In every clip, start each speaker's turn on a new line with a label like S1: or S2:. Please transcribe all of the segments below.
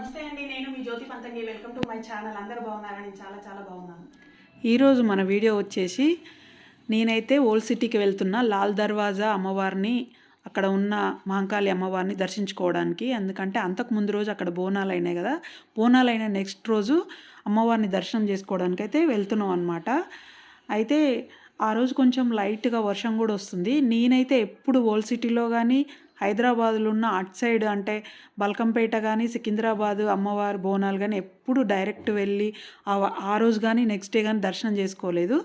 S1: నమస్తే అండి నేను మీ Jyothi Panthangi. Welcome to my channel అందరూ బాగున్నారని చాలా చాలా బాగున్నాను.
S2: ఈరోజు మన వీడియో వచ్చేసి నేనైతే ఓల్డ్ సిటీకి వెళ్తున్నా లాల్ దర్వాజా అమ్మవారిని అక్కడ ఉన్న మహంకాళి అమ్మవారిని దర్శించుకోవడానికి. ఎందుకంటే అంతకు ముందు రోజు అక్కడ బోనాలు అయినాయి కదా. బోనాలు అయిన నెక్స్ట్ రోజు అమ్మవారిని దర్శనం చేసుకోవడానికి అయితే వెళ్తున్నాం అనమాట అయితే ఆ రోజు కొంచెం లైట్గా వర్షం కూడా వస్తుంది. నేనైతే ఎప్పుడు ఓల్డ్ సిటీలో కానీ హైదరాబాద్లో ఉన్న అటు సైడ్ అంటే బల్కంపేట కానీ సికింద్రాబాద్ అమ్మవారి బోనాలు కానీ ఎప్పుడు డైరెక్ట్ వెళ్ళి ఆ ఆ రోజు కానీ నెక్స్ట్ డే కానీ దర్శనం చేసుకోలేదు.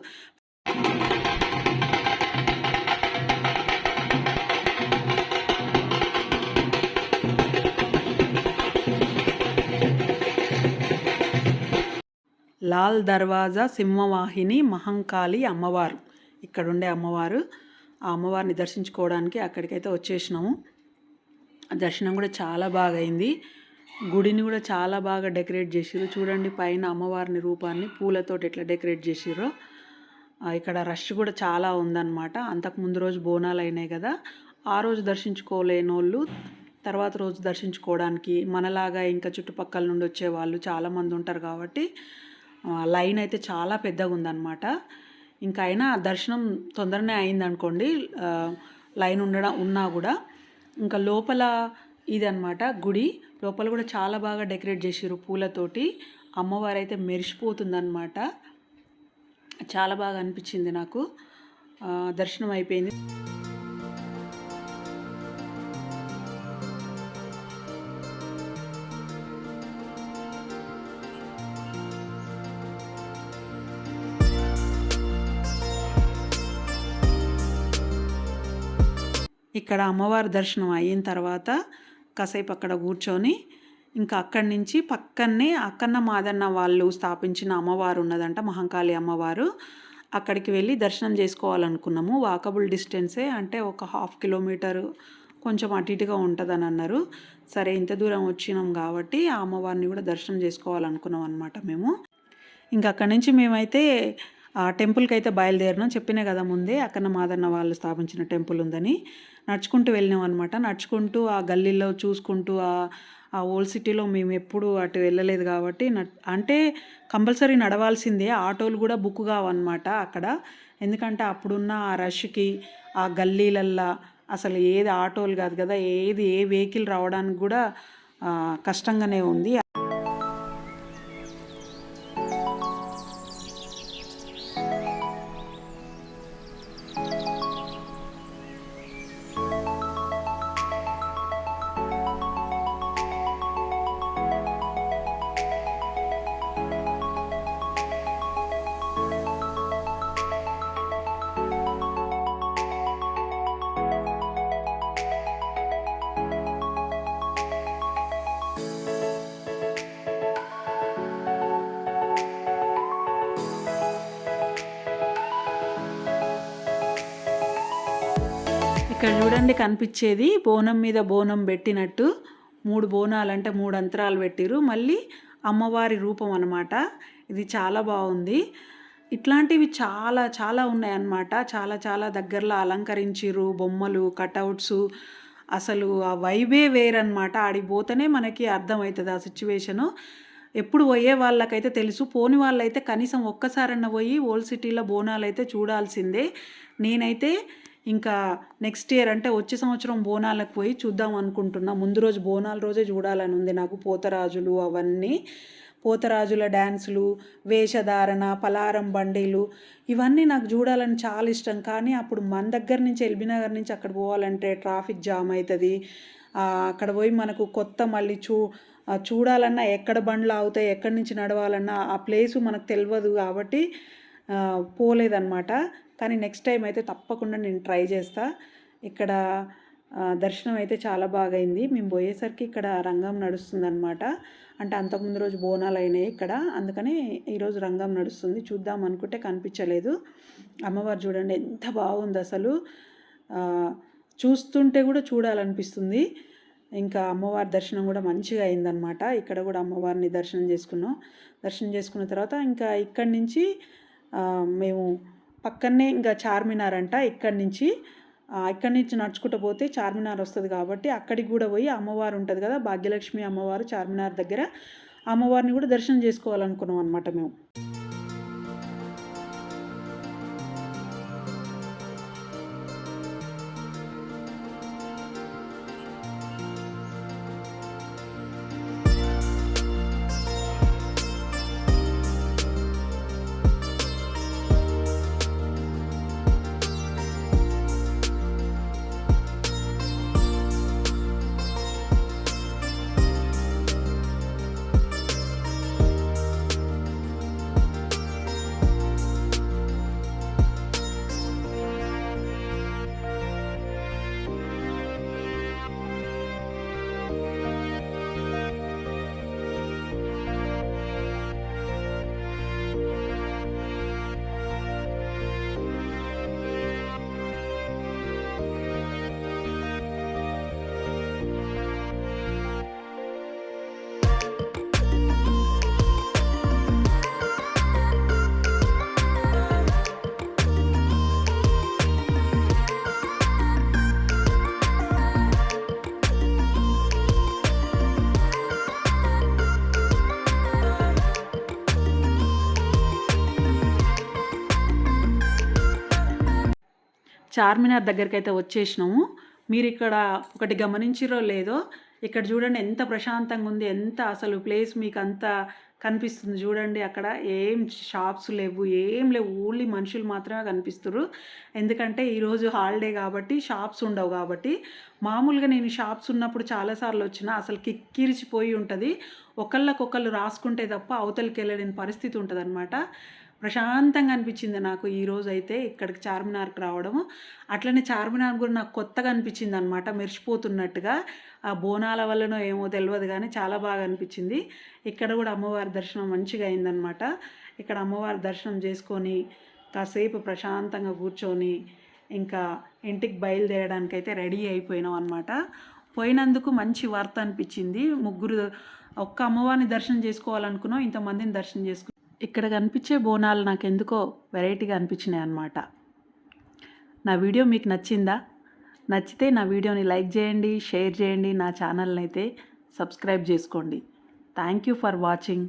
S2: లాల్ దర్వాజా సింహవాహిని మహంకాళి అమ్మవారు. ఇక్కడ ఉండే అమ్మవారు ఆ అమ్మవారిని దర్శించుకోవడానికి అక్కడికైతే వచ్చేసినాము. దర్శనం కూడా చాలా బాగా అయింది గుడిని కూడా చాలా బాగా డెకరేట్ చేసిర్రు. చూడండి పైన అమ్మవారిని రూపాన్ని పూలతోటి ఎట్లా డెకరేట్ చేసిర్రో. ఇక్కడ రష్ కూడా చాలా ఉందన్నమాట. అంతకు ముందు రోజు బోనాలు అయినాయి కదా. ఆ రోజు దర్శించుకోలేని వాళ్ళు తర్వాత రోజు దర్శించుకోవడానికి మనలాగా ఇంకా చుట్టుపక్కల నుండి వచ్చే వాళ్ళు చాలామంది ఉంటారు కాబట్టి లైన్ అయితే చాలా పెద్దగా ఉందన్నమాట ఇంకా అయినా దర్శనం తొందరనే అయిందనుకోండి లైన్ ఉండడం ఉన్నా కూడా. ఇంకా లోపల ఇదన్నమాట గుడి. లోపల కూడా చాలా బాగా డెకరేట్ చేసిర్రు పూలతోటి. అమ్మవారు అయితే మెరిసిపోతుందన్నమాట. చాలా బాగా అనిపించింది నాకు. దర్శనం అయిపోయింది. ఇక్కడ అమ్మవారి దర్శనం అయిన తర్వాత కాసేపు అక్కడ కూర్చొని ఇంకా అక్కడి నుంచి పక్కనే అక్కన్న మాదన్న వాళ్ళు స్థాపించిన అమ్మవారు ఉన్నదంట మహంకాళి అమ్మవారు. అక్కడికి వెళ్ళి దర్శనం చేసుకోవాలనుకున్నాము. వాకబుల్ డిస్టెన్సే అంటే ఒక హాఫ్ కిలోమీటరు కొంచెం అటు ఇటుగా ఉంటుందని అన్నారు. సరే ఇంత దూరం వచ్చినాం కాబట్టి ఆ అమ్మవారిని కూడా దర్శనం చేసుకోవాలనుకున్నాం అనమాట మేము. ఇంకా అక్కడి నుంచి మేమైతే టెంపుల్కి అయితే బయలుదేరినాం. చెప్పినా కదా ముందే అక్కన మాదన్న వాళ్ళు స్థాపించిన టెంపుల్ ఉందని. నడుచుకుంటూ వెళ్ళినాం అనమాట నడుచుకుంటూ ఆ గల్లీలో చూసుకుంటూ ఆ ఆ ఓల్డ్ సిటీలో మేము ఎప్పుడు అటు వెళ్ళలేదు కాబట్టి అంటే కంపల్సరీ నడవాల్సిందే. ఆటోలు కూడా బుక్ కావన్నమాట అక్కడ. ఎందుకంటే అప్పుడున్న ఆ రష్కి ఆ గల్లీలల్లా అసలు ఏది ఆటోలు కాదు కదా ఏది ఏ వెహికల్ రావడానికి కూడా కష్టంగానే ఉంది. ఇక్కడ చూడండి కనిపించేది. బోనం మీద బోనం పెట్టినట్టు మూడు బోనాలు అంటే మూడు అంతరాలు పెట్టిరు మళ్ళీ అమ్మవారి రూపం అనమాట ఇది చాలా బాగుంది. ఇట్లాంటివి చాలా చాలా ఉన్నాయన్నమాట. చాలా చాలా దగ్గరలో అలంకరించిరు బొమ్మలు కటౌట్స్ అసలు ఆ వైబే వేరనమాట ఆడిపోతేనే మనకి అర్థమవుతుంది ఆ సిచ్యువేషను ఎప్పుడు పోయే వాళ్ళకైతే తెలుసు. పోని వాళ్ళైతే కనీసం ఒక్కసారన్న పోయి ఓల్డ్ సిటీలో బోనాలు అయితే చూడాల్సిందే. నేనైతే ఇంకా నెక్స్ట్ ఇయర్ అంటే వచ్చే సంవత్సరం బోనాలకు పోయి చూద్దాం అనుకుంటున్నా. ముందు రోజు బోనాల రోజే చూడాలని ఉంది నాకు. పోతరాజులు అవన్నీ పోతరాజుల డ్యాన్సులు వేషధారణ పలారం బండీలు ఇవన్నీ నాకు చూడాలని చాలా ఇష్టం. కానీ అప్పుడు మన దగ్గర నుంచి ఎల్బీనగర్ నుంచి అక్కడ పోవాలంటే ట్రాఫిక్ జామ్ అవుతుంది అక్కడ పోయి మనకు కొత్త మళ్ళీ చూ చూడాలన్నా ఎక్కడ బండ్లు ఆగుతాయి ఎక్కడి నుంచి నడవాలన్నా ఆ ప్లేసు మనకు తెలియదు కాబట్టి పోలేదన్నమాట. కానీ నెక్స్ట్ టైం అయితే తప్పకుండా నేను ట్రై చేస్తా. ఇక్కడ దర్శనం అయితే చాలా బాగైంది. మేము పోయేసరికి ఇక్కడ రంగం నడుస్తుందన్నమాట. అంటే అంతకుముందు రోజు బోనాలు అయినాయి ఇక్కడ. అందుకని ఈరోజు రంగం నడుస్తుంది. చూద్దాం అనుకుంటే కనిపించలేదు. అమ్మవారు చూడండి ఎంత బాగుంది అసలు. చూస్తుంటే కూడా చూడాలనిపిస్తుంది. ఇంకా అమ్మవారి దర్శనం కూడా మంచిగా అయిందనమాట ఇక్కడ కూడా అమ్మవారిని దర్శనం చేసుకున్నాం. దర్శనం చేసుకున్న తర్వాత ఇంకా ఇక్కడి నుంచి మేము పక్కనే ఇంకా చార్మినార్ అంట ఇక్కడి నుంచి ఇక్కడి నుంచి నడుచుకుంటూ పోతే చార్మినార్ వస్తుంది కాబట్టి అక్కడికి కూడా పోయి అమ్మవారు ఉంటుంది కదా భాగ్యలక్ష్మి అమ్మవారు చార్మినార్ దగ్గర. అమ్మవారిని కూడా దర్శనం చేసుకోవాలనుకున్నాం అనమాట మేము. చార్మినార్ దగ్గరికి అయితే వచ్చేసినాము. మీరు ఇక్కడ ఒకటి గమనించిరో లేదో ఇక్కడ చూడండి ఎంత ప్రశాంతంగా ఉంది ఎంత అసలు ప్లేస్ మీకు అంత కనిపిస్తుంది చూడండి. అక్కడ ఏం షాప్స్ లేవు ఏం లేవు. ఓన్లీ మనుషులు మాత్రమే కనిపిస్తున్నారు ఎందుకంటే ఈరోజు హాలిడే కాబట్టి షాప్స్ ఉండవు కాబట్టి. మామూలుగా నేను షాప్స్ ఉన్నప్పుడు చాలాసార్లు వచ్చిన అసలు కిక్కిరిచిపోయి ఉంటుంది. ఒకళ్ళకొకళ్ళు రాసుకుంటే తప్ప అవతలికి వెళ్ళలేని పరిస్థితి ఉంటుంది ప్రశాంతంగా అనిపించింది నాకు ఈ రోజు అయితే ఇక్కడికి చార్మినార్కి రావడము. అట్లనే చార్మినార్ కూడా నాకు కొత్తగా అనిపించింది అనమాట మెరిసిపోతున్నట్టుగా. ఆ బోనాల వల్లనో ఏమో తెలియదు కానీ చాలా బాగా అనిపించింది. ఇక్కడ కూడా అమ్మవారి దర్శనం మంచిగా అయిందనమాట ఇక్కడ అమ్మవారి దర్శనం చేసుకొని కాసేపు ప్రశాంతంగా కూర్చొని ఇంకా ఇంటికి బయలుదేరడానికైతే రెడీ అయిపోయినాం అనమాట పోయినందుకు మంచి వార్త అనిపించింది. ముగ్గురు ఒక్క అమ్మవారిని దర్శనం చేసుకోవాలనుకున్నాం. ఇంతమందిని దర్శనం చేసుకు ఇక్కడ కనిపించే బోనాలు నాకు ఎందుకో వెరైటీగా అనిపించినాయి అన్నమాట. నా వీడియో మీకు నచ్చిందా? నచ్చితే నా వీడియోని లైక్ చేయండి షేర్ చేయండి నా ఛానల్ని అయితే సబ్స్క్రైబ్ చేసుకోండి. Thank you for watching.